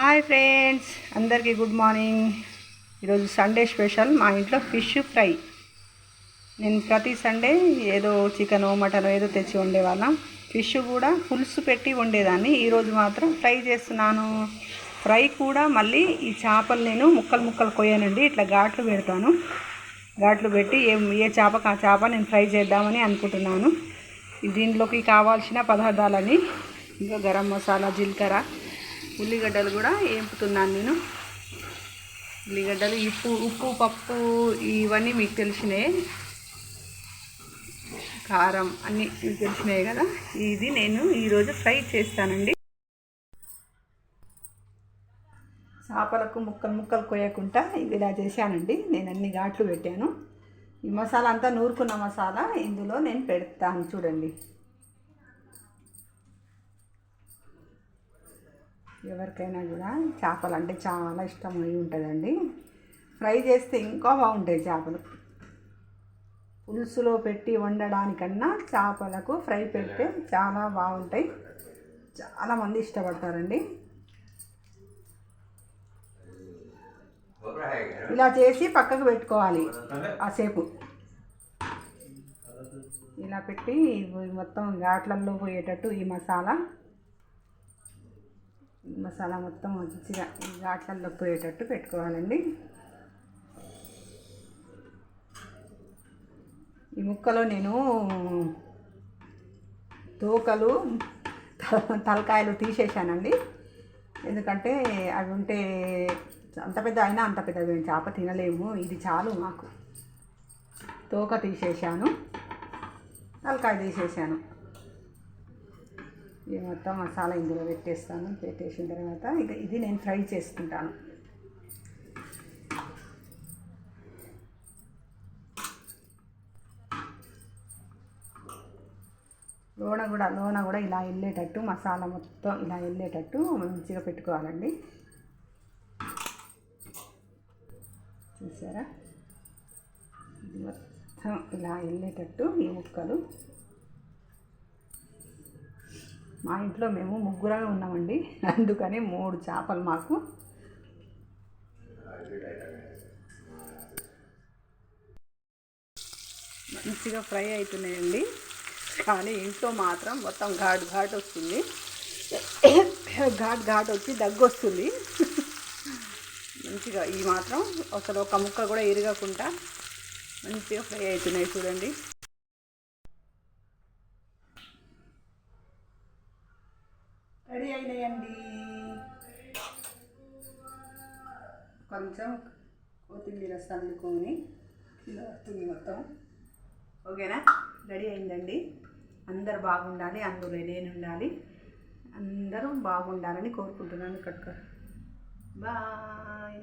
Hi friends అందరికీ good morning ఈరోజు Sunday special మా ఇంట్లో ఫిష్ ఫ్రై నేను ప్రతి సండే ఏదో చికెన్ మటన్ ఏదో తెచ్చి వండేవాళ్ళం. ఫిష్ కూడా పులుసు పెట్టి వండేదాన్ని. ఈరోజు మాత్రం ఫ్రై చేస్తున్నాను. ఫ్రై కూడా మళ్ళీ ఈ చేపలు నేను ముక్కలు ముక్కలు కొయ్యానండి. ఇట్లా ఘాట్లు పెడతాను. ఘాట్లు పెట్టి ఏ ఏ చేపకు ఆ చేప నేను ఫ్రై చేద్దామని అనుకుంటున్నాను. దీంట్లోకి కావాల్సిన పదార్థాలని ఇంకా గరం మసాలా జీలకర్ర ఉల్లిగడ్డలు కూడా వేపుతున్నాను నేను. ఉల్లిగడ్డలు ఉప్పు ఉప్పు పప్పు ఇవన్నీ మీకు తెలిసినాయి. కారం అన్నీ మీకు తెలిసినాయి కదా? ఇది నేను ఈరోజు ఫ్రై చేస్తానండి. చేపలకు ముక్కలు ముక్కలు కోయకుండా ఇవి ఇలా చేశానండి. నేను అన్ని ఘాట్లు పెట్టాను. ఈ మసాలా అంతా నూరుకున్న మసాలా ఇందులో నేను పెడతాను చూడండి. ఎవరికైనా కూడా చేపలు అంటే చాలా ఇష్టం అయి ఉంటుందండి. ఫ్రై చేస్తే ఇంకా బాగుంటాయి చేపలు. పులుసులో పెట్టి వండడానికన్నా చేపలకు ఫ్రై పెడితే చాలా బాగుంటాయి. చాలామంది ఇష్టపడతారండి. ఇలా చేసి పక్కకు పెట్టుకోవాలి ఆసేపు ఇలా పెట్టి మొత్తం ఘాట్లల్లో పోయేటట్టు ఈ మసాలా. మసాలా మొత్తం మంచిగా ఘాట్లలో పోయేటట్టు పెట్టుకోవాలండి. ఈ ముక్కలో నేను తోకలు తలకాయలు తీసేసానండి ఎందుకంటే అవి ఉంటే అంత పెద్ద అయినా అంత పెద్ద చేప తినలేము. ఇది చాలు మాకు. తోక తీసేసాను తలకాయ తీసేసాను ఇది మొత్తం మసాలా ఇందులో పెట్టేస్తాను. పెట్టేసిన తర్వాత ఇక ఇది నేను ఫ్రై చేసుకుంటాను. లోన కూడా లోన కూడా ఇలా వెళ్ళేటట్టు మసాలా మొత్తం ఇలా వెళ్ళేటట్టు మంచిగా పెట్టుకోవాలండి. చూసారా? ఇది మొత్తం ఇలా వెళ్ళేటట్టు ఈ ముక్కలు. మా ఇంట్లో మేము ముగ్గురగా ఉన్నామండి. అందుకని మూడు చేపలు మాకు. మంచిగా ఫ్రై అవుతున్నాయండి కానీ ఇంట్లో మాత్రం మొత్తం ఘాట్ ఘాట్ వస్తుంది. ఘాట్ ఘాట్ వచ్చి దగ్గు వస్తుంది. మంచిగా ఈ మాత్రం అసలు ఒక ముక్క కూడా ఇరగకుండా మంచిగా ఫ్రై అవుతున్నాయి చూడండి. రెడీ అయినాయండి. కొంచెం కొత్తిమీర చల్లుకొని ఇలా వస్తుంది మొత్తం. ఓకేనా? రెడీ అయిందండి. అందరు బాగుండాలి అందులో నేను ఉండాలి. అందరూ బాగుండాలని కోరుకుంటున్నాను. ఇక్కడ బాయ్.